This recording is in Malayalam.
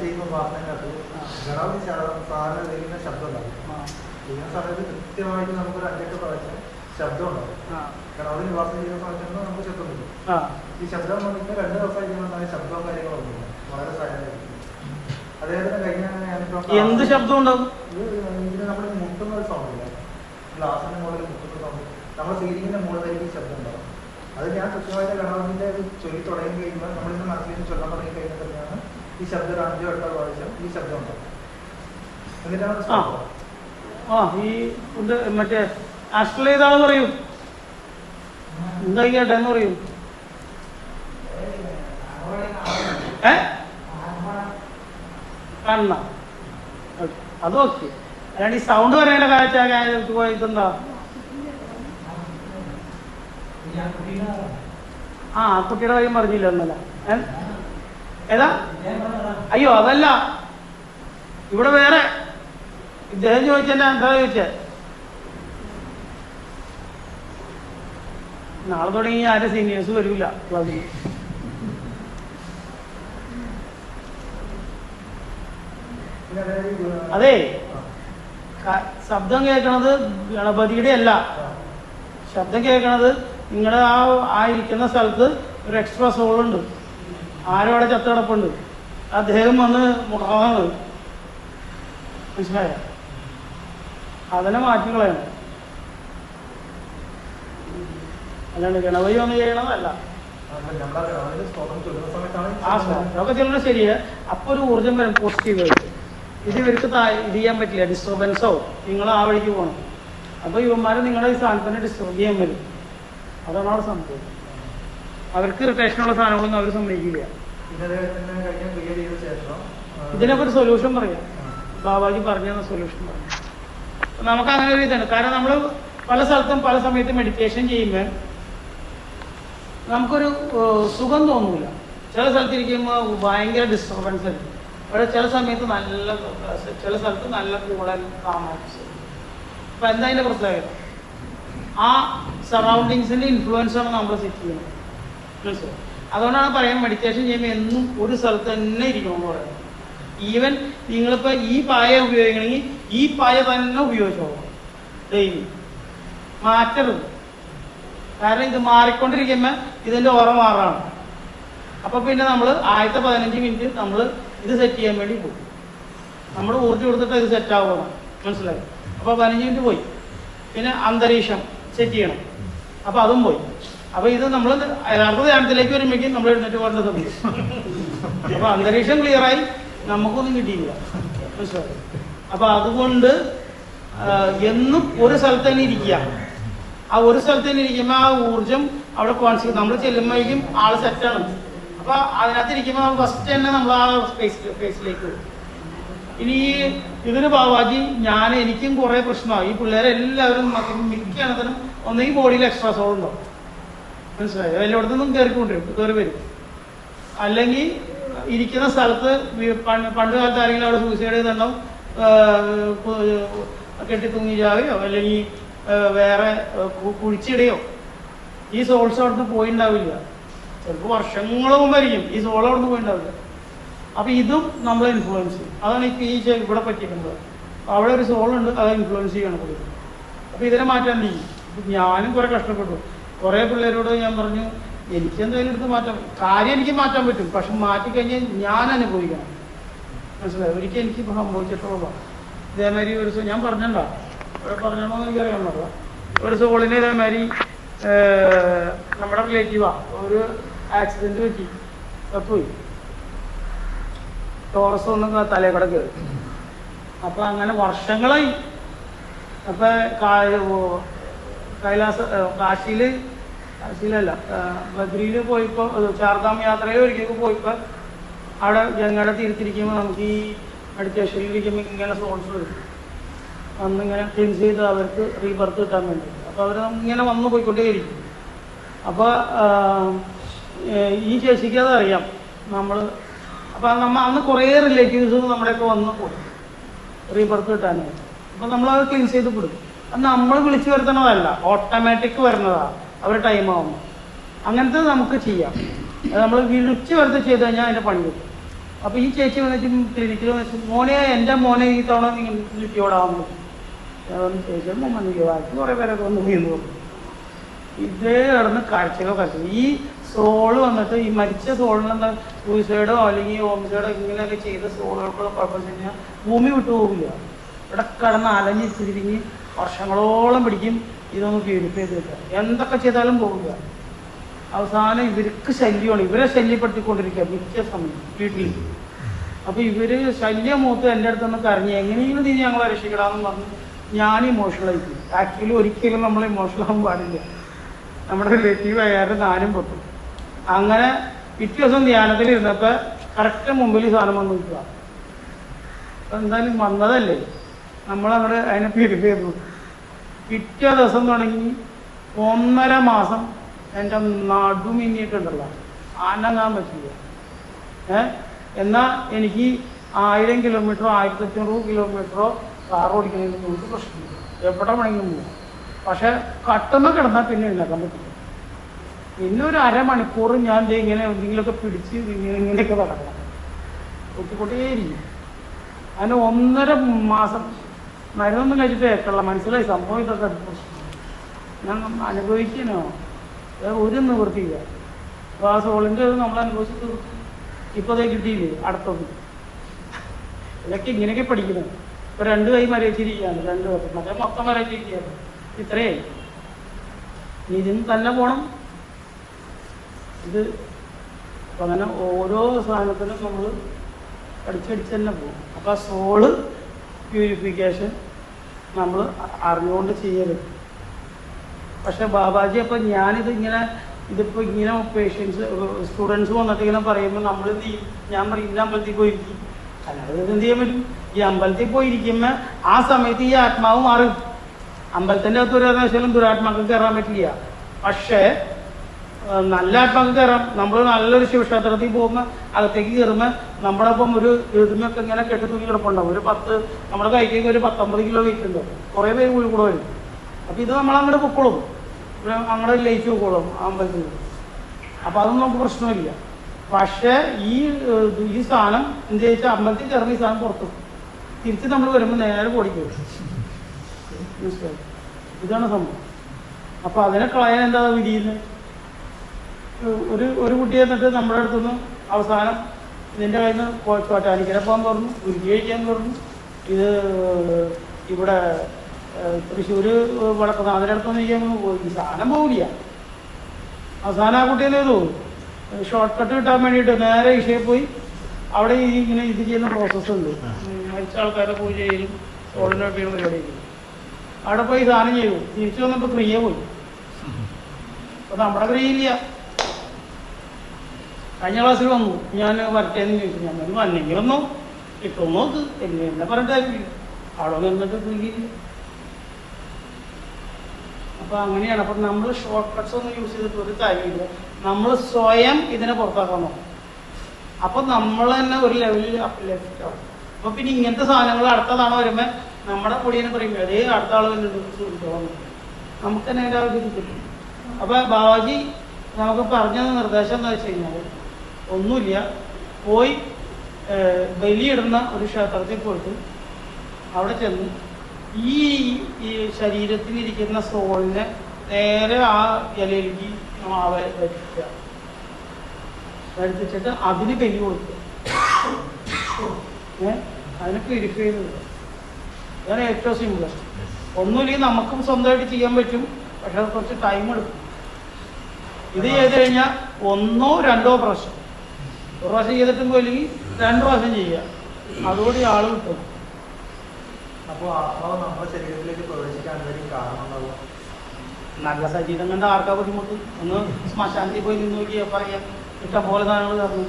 ചെയ്യുന്ന ചെയ്യുന്ന ശബ്ദം ഉണ്ടാവും ആ, ചെയ്യുന്ന സമയത്ത് കൃത്യമായിട്ട് നമുക്കൊരു അഞ്ചെട്ട് പ്രാവശ്യം ശബ്ദം ഉണ്ടാവും ആ, ഗണപതി നിവാസം ചെയ്യുന്ന സമയത്ത് നമുക്ക് ശബ്ദം കിട്ടും ആ. ഈ ശബ്ദം വന്നിട്ട് രണ്ട് ദിവസമായി ശബ്ദവും വളരെ കഴിഞ്ഞ എന്ത് ശബ്ദം ഉണ്ടാവും നമ്മുടെ ഇതിന് നമ്മൾ മുട്ടുന്ന ഒരു സൗണ്ട് ഇല്ല? ഗ്ലാസിന്റെ മുകളിൽ മുട്ടുന്ന സൗണ്ട് നമ്മുടെ സീലിങ്ങിന്റെ മുകളിലേക്ക് ശബ്ദം ഉണ്ടാവും അത് ഞാൻ കൃത്യമായിട്ട് ഒരു ചൊല്ലി തുടങ്ങി കഴിയുമ്പോൾ നമ്മളിന്ന് മനസ്സിൽ ചൊല്ലാൻ തുടങ്ങി കഴിഞ്ഞാൽ തന്നെയാണ് ഈ ശബ്ദം ഒരു അഞ്ചോ എട്ടോ പ്രാവശ്യം ഈ ശബ്ദം ഉണ്ടാവും. എന്നിട്ടാണ് ആ. ഈ ഇത് മറ്റേ ആസ്ട്രൽ ചെയ്താൾ പറയൂ. എന്താ കേട്ടെ എന്ന് പറയൂ. ഏ? കണ്ണ. അത് ഓക്കെ. അല്ലാണ്ട് ഈ സൗണ്ട് പറയേണ്ട കാഴ്ച ഇതെന്താ ആ കുട്ടിയുടെ കാര്യം പറഞ്ഞില്ല എന്നല്ല ഏതാ? അയ്യോ അതല്ല. ഇവിടെ വേറെ. ഇദ്ദേഹം ചോദിച്ചെന്നെ എന്താ ചോദിച്ചേ? നാളെ തുടങ്ങി ആരും സീനിയേഴ്സ് വരില്ല ക്ലാസ്സിൽ അതെ. ശബ്ദം കേൾക്കണത് ഗണപതിയുടെ അല്ല. ശബ്ദം കേൾക്കണത് നിങ്ങളുടെ ആ ആ ഇരിക്കുന്ന സ്ഥലത്ത് ഒരു എക്സ്ട്രാ സോൾ ഉണ്ട്. ആരോ അവിടെ ചത്ത് കിടപ്പുണ്ട് അദ്ദേഹം വന്ന് മുഖമാണ് മനസ്സിലായ? അതിനെ മാറ്റി കളയണം. അല്ലാണ്ട് ഗണപതി ഒന്ന് ചെയ്യണതല്ല. സമയത്താണ് ആ അതൊക്കെ ചിലത് ശരിയാ. അപ്പൊ ഒരു ഊർജം വരും പോസിറ്റീവായിട്ട് ഇത് ഇവർക്ക് ഇത് ചെയ്യാൻ പറ്റില്ല. ഡിസ്റ്റർബൻസോ നിങ്ങൾ ആ വഴിക്ക് പോകണം. അപ്പൊ ഇവന്മാരെ നിങ്ങളുടെ ഈ സാധനത്തിനെ ഡിസ്റ്റർബ് ചെയ്യാൻ വരും. അതാണ് അവിടെ സംഭവം. അവർക്ക് റിട്ടേഷനുള്ള സാധനങ്ങളൊന്നും അവർ സമ്മതിക്കില്ല. ഇതിനൊക്കെ ഒരു സൊല്യൂഷൻ പറയാം. ബാബാജി പറഞ്ഞ സൊല്യൂഷൻ പറയാം. നമുക്ക് അങ്ങനെ ഒരു ഇതാണ്. കാരണം നമ്മൾ പല സ്ഥലത്തും പല സമയത്തും മെഡിറ്റേഷൻ ചെയ്യുമ്പോൾ നമുക്കൊരു സുഖം തോന്നൂല. ചില സ്ഥലത്തിരിക്കുമ്പോൾ ഭയങ്കര ഡിസ്റ്റർബൻസ് ആയിരിക്കും. അവിടെ ചില സമയത്ത് നല്ല ചില സ്ഥലത്ത് നല്ല കൂടൽ താമസം അപ്പൊ എന്താ അതിന്റെ പ്രത്യേകത? ആ സറൗണ്ടിങ്സിന്റെ ഇൻഫ്ലുവൻസ് ആണ് നമ്മൾ സെറ്റ് ചെയ്യുന്നത് മനസ്സിലായി? അതുകൊണ്ടാണ് പറയാൻ മെഡിറ്റേഷൻ ചെയ്യുമ്പോൾ എന്നും ഒരു സ്ഥലത്ത് തന്നെ ഇരിക്കണമെന്ന് പറയുന്നത്. ഈവൻ നിങ്ങളിപ്പോ ഈ പായ ഉപയോഗിക്കണമെങ്കിൽ ഈ പായ തന്നെ ഉപയോഗിച്ചോളാം. ഡെയിലി മാറ്റരുത്. കാരണം ഇത് മാറിക്കൊണ്ടിരിക്കുമ്പോൾ ഇതിന്റെ ഓറ മാറാണ്. അപ്പോൾ പിന്നെ നമ്മൾ ആദ്യത്തെ പതിനഞ്ച് മിനിറ്റ് നമ്മൾ ഇത് സെറ്റ് ചെയ്യാൻ വേണ്ടി പോകും നമ്മൾ ഊർജം കൊടുത്തിട്ട് ഇത് സെറ്റ് ആവുകയാണ്. മനസ്സിലായി? അപ്പോൾ പതിനഞ്ച് മിനിറ്റ് പോയി. പിന്നെ അന്തരീക്ഷം. സെറ്റ് ചെയ്യണം. അപ്പൊ അതും പോയി. അപ്പൊ ഇത് നമ്മൾ യഥാർത്ഥ ധ്യാനത്തിലേക്ക് വരുമ്പോഴേക്കും നമ്മൾ എഴുന്നേറ്റ് പോകേണ്ട സമയം അപ്പൊ അന്തരീക്ഷം ക്ലിയർ ആയി. നമുക്കൊന്നും കിട്ടിയില്ല. അപ്പൊ അതുകൊണ്ട് എന്നും ഒരു സ്ഥലത്ത് തന്നെ ഇരിക്കുക. ആ ഒരു സ്ഥലത്ത് തന്നെ ഇരിക്കുമ്പോൾ ആ ഊർജം അവിടെ കോൺസെപ്റ്റ് നമ്മൾ ചെല്ലുമ്പോഴേക്കും ആൾ സെറ്റാണ് അപ്പൊ അതിനകത്ത് ഇരിക്കുമ്പോൾ ഫസ്റ്റ് തന്നെ നമ്മൾ ആ സ്പേസ് സ്പേസിലേക്ക് വരും ഇനി ഈ ഇതിന് ബാബാജി ഞാൻ എനിക്കും കുറെ പ്രശ്നമാണ് ഈ പിള്ളേരെല്ലാവരും മക്ക- എണ്ണത്തിനും ഒന്നെങ്കിൽ ബോഡിയിൽ എക്സ്ട്രാ സോൾ ഉണ്ടാവും മനസ്സിലായോ? എല്ലായിടത്തുനിന്നും കയറിക്കൊണ്ടിരും കയറി വരും അല്ലെങ്കിൽ ഇരിക്കുന്ന സ്ഥലത്ത് പണ്ട് കാലത്ത് ആരെങ്കിലും അവിടെ സൂസൈഡ് ചെയ്തിട്ടുണ്ടാവും കെട്ടി തൂങ്ങി ചാവുകയോ അല്ലെങ്കിൽ വേറെ കുഴിച്ചിടയോ ഈ സോൾസ് അവിടുന്ന് പോയിണ്ടാവില്ല. ചിലപ്പോൾ വർഷങ്ങളും മുമ്പായിരിക്കും ഈ സോൾ അവിടുന്ന് പോയിണ്ടാവില്ല. അപ്പൊ ഇതും നമ്മളെ ഇൻഫ്ലുവൻസ് ചെയ്യും. അതാണ് ഈ ഈ ഇവിടെ പറ്റിയിട്ടുള്ളത്. അവിടെ ഒരു സോൾ ഉണ്ട് അത് ഇൻഫ്ലുവൻസ് ചെയ്യാണ് പുള്ളി അപ്പൊ ഇതിനെ മാറ്റാൻ നീ. ഞാനും കുറേ കഷ്ടപ്പെട്ടു. കുറെ പിള്ളേരോട് ഞാൻ പറഞ്ഞു എനിക്ക് എന്തായാലും എടുത്ത് മാറ്റാം. കാര്യം എനിക്ക് മാറ്റാൻ പറ്റും. പക്ഷെ മാറ്റി കഴിഞ്ഞാൽ ഞാൻ അനുഭവിക്കണം. മനസ്സിലായി? ഒരിക്കൽ എനിക്ക് സംഭവിച്ചിട്ടുള്ളതാണ് ഇതേമാതിരി ഒരു ഞാൻ പറഞ്ഞിട്ടുണ്ടോ. ഇവിടെ പറഞ്ഞോന്ന് എനിക്കറിയാൻ പാടില്ല. ഒരു സോളിനെ ഇതേമാതിരി നമ്മുടെ റിലേറ്റീവാ ഒരു ആക്സിഡന്റ് പറ്റി. പോയി. ടോറസ് ഒന്ന് തലയിൽ കൂടെ അപ്പൊ അങ്ങനെ വർഷങ്ങളായി. അപ്പൊ കൈലാസ കാശിയിൽ കാശിയിലല്ല ബദ്രിയിൽ പോയിപ്പോ ചാർധാം യാത്രയിൽ ഒരിക്കൽ പോയപ്പോ അവിടെ ഗംഗയുടെ തീരത്തിരിക്കുമ്പോൾ നമുക്ക് ഈ മെഡിറ്റേഷനിൽ ഇരിക്കുമ്പോൾ ഇങ്ങനെ സോൺസ് വരും അന്നിങ്ങനെ ക്ലിൻസ് ചെയ്ത് അവർക്ക് റീബർത്ത് കിട്ടാൻ വേണ്ടി. അപ്പോൾ അവർ ഇങ്ങനെ വന്നു പോയിക്കൊണ്ടേയിരിക്കും അപ്പോൾ ഈ ചേച്ചിക്ക് അതറിയാം. നമ്മൾ അപ്പോൾ നമ്മൾ അന്ന് കുറേ റിലേറ്റീവ്സ് നമ്മുടെയൊക്കെ വന്ന് പോയി. റീബർത്ത് കിട്ടാനായിട്ട് അപ്പോൾ അത് ക്ലീൻ ചെയ്ത് കൊടുക്കും. അത് നമ്മൾ വിളിച്ചു വരുത്തണതല്ല ഓട്ടോമാറ്റിക് വരുന്നതാണ് അവർ ടൈം ആവുമ്പോൾ അങ്ങനത്തെ നമുക്ക് ചെയ്യാം. നമ്മൾ വിളിച്ചു വരുത്ത് ചെയ്ത് കഴിഞ്ഞാൽ അതിന്റെ പണി കിട്ടും. അപ്പോൾ ഈ ചേച്ചി വന്നിട്ട് ക്ലിനിക്കിൽ വന്നിട്ട് മോനെ എന്റെ മോനെ ഈ തവണ നിങ്ങൾ ലിറ്റിയോടാവുന്നു ബാക്കി കുറേ പേരൊക്കെ വന്ന് വീണ് ഇതേ കിടന്ന് കാഴ്ചകൾ കണ്ടു ഈ സോൾ വന്നിട്ട് ഈ മരിച്ച സോളിനെന്താ സൂയിസൈഡോ അല്ലെങ്കിൽ ഹോംസൈഡോ ഇങ്ങനെയൊക്കെ ചെയ്ത സോളുകൾക്കുള്ള കുഴപ്പം കഴിഞ്ഞാൽ ഭൂമി വിട്ടു പോകില്ല ഇവിടെ കിടന്ന് അലഞ്ഞ് തിരിഞ്ഞ് വർഷങ്ങളോളം പിടിക്കും ഇതൊന്ന് പ്യൂരിഫൈ ചെയ്ത് വെക്കുക. എന്തൊക്കെ ചെയ്താലും പോകില്ല അവസാനം ഇവർക്ക് ശല്യമാണ്. ഇവരെ ശല്യപ്പെടുത്തിക്കൊണ്ടിരിക്കുക മിക്ക സമയം വീട്ടിൽ. അപ്പൊ ഇവർ ശല്യം മൂത്ത് എന്റെ അടുത്ത് നിന്ന് കരഞ്ഞ് എങ്ങനെയെങ്കിലും നീ ഞങ്ങളെ രക്ഷിക്കടാന്ന് പറഞ്ഞ് ഞാൻ ഇമോഷണലായിരിക്കും ആക്ച്വലി ഒരിക്കലും നമ്മൾ ഇമോഷണൽ ആവാൻ പാടില്ല. നമ്മുടെ റിലേറ്റീവ് ആയാലും നാലും പൊട്ടും. അങ്ങനെ പിറ്റേ ദിവസം ധ്യാനത്തിൽ ഇരുന്നപ്പോൾ കറക്റ്റ് മുമ്പിൽ ഈ സാധനം വന്ന് നിൽക്കുക എന്തായാലും വന്നതല്ലേ? നമ്മളങ്ങോട്ട് അതിനെ പിരിപ്പിരുന്നു പിറ്റേ ദിവസം തുടങ്ങി ഒന്നര മാസം എന്റെ നടുമിന്നിയിട്ടുണ്ടല്ലോ അനങ്ങാൻ പറ്റില്ല. ഏ? എന്നാൽ എനിക്ക് ആയിരം കിലോമീറ്ററോ ആയിരത്തി അഞ്ഞൂറ് കിലോമീറ്ററോ കാർ ഓടിക്കുന്നതിന് നമുക്ക് പ്രശ്നമില്ല എവിടെ വേണമെങ്കിലും പോകാം പക്ഷെ കട്ടുന്ന കിടന്നാൽ പിന്നെ ഉണ്ടാക്കാൻ പറ്റില്ല. പിന്നെ ഒരു അരമണിക്കൂർ ഞാൻ ഇങ്ങനെ എന്തെങ്കിലുമൊക്കെ പിടിച്ച് ഇങ്ങനെ ഇങ്ങനെയൊക്കെ നടക്കണം കൊട്ടിക്കൊട്ടേയിരിക്കും അതിന് ഒന്നര മാസം മരുന്നൊന്നും കഴിച്ചിട്ട് ഏറ്റുള്ള മനസ്സിലായി? സംഭവം ഇതൊക്കെ. ഞാൻ അനുഭവിക്കണോ ഒരു നിവൃത്തിയില്ല. അപ്പോൾ ആ സോളിന്റെ നമ്മൾ അനുഭവിച്ച് തീർക്കും ഇപ്പോൾ അതേ കിട്ടിയില്ലേ? അടുത്തത്. ഇതൊക്കെ ഇങ്ങനെയൊക്കെ പഠിക്കണം ഇപ്പൊ രണ്ട് കൈ മരച്ചിരിക്കുകയാണ് രണ്ട് വർഷം മറ്റേ മൊത്തം മരച്ചിരിക്കുകയാണ് ഇത്രയായി ഇതിന് തന്നെ പോണം. ഇത് അങ്ങനെ ഓരോ സാധനത്തിനും നമ്മൾ അടിച്ചടിച്ച് തന്നെ പോകും. അപ്പം ആ സോൾ പ്യൂരിഫിക്കേഷൻ നമ്മൾ അറിഞ്ഞുകൊണ്ട് ചെയ്യരുത് പക്ഷേ ബാബാജി അപ്പോൾ ഞാനിത് ഇങ്ങനെ ഇതിപ്പോൾ ഇങ്ങനെ പേഷ്യൻസ് സ്റ്റുഡൻസ് വന്നിട്ട് ഇങ്ങനെ പറയുമ്പോൾ നമ്മൾ എന്ത് ചെയ്യും ഞാൻ പറയും ഇന്ന അമ്പലത്തിൽ പോയിരിക്കും. അല്ലാതെ ഇത് എന്ത് ചെയ്യാൻ പറ്റും? ഈ അമ്പലത്തിൽ പോയിരിക്കുമ്പോൾ ആ സമയത്ത് ഈ ആത്മാവ് മാറും. അമ്പലത്തിന്റെ അകത്ത് ഒരു കാരണവശാലും ദുരാത്മാക്ക് കയറാൻ പറ്റില്ല. പക്ഷേ നല്ല ആത്മാക്ക് കയറാം നമ്മൾ നല്ലൊരു ശിവക്ഷേത്രത്തിൽ പോകുമ്പോൾ അകത്തേക്ക് കയറുമ്പോൾ നമ്മുടെ ഒപ്പം ഒരു എഴുതുമൊക്കെ ഇങ്ങനെ കെട്ടി തൂക്കി കിടപ്പുണ്ടാവും. ഒരു പത്ത് നമ്മുടെ കൈക്കേക്ക് ഒരു പത്തൊമ്പത് കിലോ വെയിറ്റ് ഉണ്ട്. കുറേ പേര് കൂടി കൂടെ വരും. അപ്പൊ ഇത് നമ്മൾ അങ്ങോട്ട് പൊക്കോളും. അങ്ങനെ ലയിച്ച് പൊക്കോളും അമ്പലത്തിൽ. അപ്പൊ അതൊന്നും നമുക്ക് പ്രശ്നമില്ല. പക്ഷേ ഈ ഈ സാധനം എന്ത് ചോദിച്ചാൽ അമ്പലത്തിൽ കയറുന്ന ഈ സാധനം പുറത്തു തിരിച്ച് നമ്മൾ വരുമ്പോൾ നേരെ പൊടിക്കും ഇതാണ് സംഭവം. അപ്പൊ അതിനെ കളയാൻ എന്താ വിധിയുന്നത് ഒരു ഒരു കുട്ടി എന്നിട്ട് നമ്മുടെ അടുത്തുനിന്ന് അവസാനം ഇതിന്റെ കയ്യിൽ നിന്ന് ചോറ്റാനിക്കര പോകാൻ പറഞ്ഞു ഉരുക്കി കഴിക്കാൻ പറഞ്ഞു. ഇത് ഇവിടെ തൃശ്ശൂർ തൃശ്ശൂര് അതിനടുത്തൊന്നും ചെയ്യാൻ. ഈ സാധനം പോകില്ല അവസാനം ആ കുട്ടി എന്ത് ചെയ്തു ഷോർട്ട് കട്ട് കിട്ടാൻ വേണ്ടിയിട്ട് നേരെ ഇഷയിൽ പോയി. അവിടെ ഈ ഇങ്ങനെ ഇത് ചെയ്യുന്ന പ്രോസസ്സ് ഉണ്ട്. മരിച്ച ആൾക്കാരെ പൂജ ചെയ്യലും സോളിനൊക്കെ പരിപാടി അവിടെ പോയി സാധനം ചെയ്തു. തിരിച്ചു വന്നപ്പോൾ ക്രിയ പോയി. അപ്പൊ നമ്മുടെ ക്രിയയില്ല കഴിഞ്ഞ ക്ലാസ്സിൽ വന്നു. ഞാൻ വരട്ടേന്ന് ചോദിച്ചു. ഞാൻ ഒരു വന്നെങ്കിൽ വന്നു ഇപ്പൊ നോക്ക് എന്നെ എന്നെ പറഞ്ഞിട്ട് കാര്യമില്ല അവിടെ നിന്നിട്ട് ക്രിയയില്ല അപ്പൊ അങ്ങനെയാണ്. അപ്പൊ നമ്മൾ ഷോർട്ട് കട്ട്സ് ഒന്നും യൂസ് ചെയ്തിട്ട് ഒരു കാര്യമില്ല. നമ്മൾ സ്വയം ഇതിനെ പുറത്താക്കാൻ നോക്കും. അപ്പൊ നമ്മൾ തന്നെ ഒരു ലെവലിൽ ലെഫ്റ്റ് ആവും അപ്പൊ പിന്നെ ഇങ്ങനത്തെ സാധനങ്ങൾ അടുത്ത വരുമ്പോ നമ്മുടെ പൊടിയെ പറയും അതേ അടുത്ത ആൾ തന്നെ നമുക്ക് തന്നെ അതിന്റെ ആവശ്യം അപ്പൊ ബാബാജി നമുക്ക് പറഞ്ഞ നിർദ്ദേശം എന്താ വെച്ച് കഴിഞ്ഞാൽ ഒന്നുമില്ല. പോയി ബലിയിടുന്ന ഒരു ക്ഷേത്രത്തിൽ പോയിട്ട് അവിടെ ചെന്ന് ഈ ശരീരത്തിലിരിക്കുന്ന സോളിനെ നേരെ ആ ഇലയിലേക്ക് മാവ വരുത്തുക വരുത്തിച്ചിട്ട് അതിന് ബലി കൊടുക്കുക. ഏ അതിനെ പ്യൂരിഫൈ ചെയ്ത് അതാണ് ഏറ്റവും സിമ്പിൾ ഒന്നുമില്ലെങ്കിൽ നമുക്കും സ്വന്തമായിട്ട് ചെയ്യാൻ പറ്റും. പക്ഷെ കുറച്ച് ടൈം എടുക്കും. ഇത് ചെയ്ത് കഴിഞ്ഞാൽ ഒന്നോ രണ്ടോ പ്രാവശ്യം ഒരു പ്രാവശ്യം ചെയ്തിട്ടും പോയില്ലെങ്കിൽ രണ്ട് പ്രാവശ്യം ചെയ്യുക. അതുകൂടി ആൾ കിട്ടും അപ്പോൾ ആത്മാവ് നമ്മുടെ ശരീരത്തിലേക്ക് പ്രവേശിക്കാൻ എന്തെങ്കിലും കാരണം ഉണ്ടാവും? നല്ല സജീവം കണ്ട ആർക്കാ ബുദ്ധിമുട്ട്? ഒന്ന് ശ്മശാനത്തിൽ പോയി നിന്ന് നോക്കിയാൽ പറയാം. ഇഷ്ടം പോലെ സാധനങ്ങൾ തരണം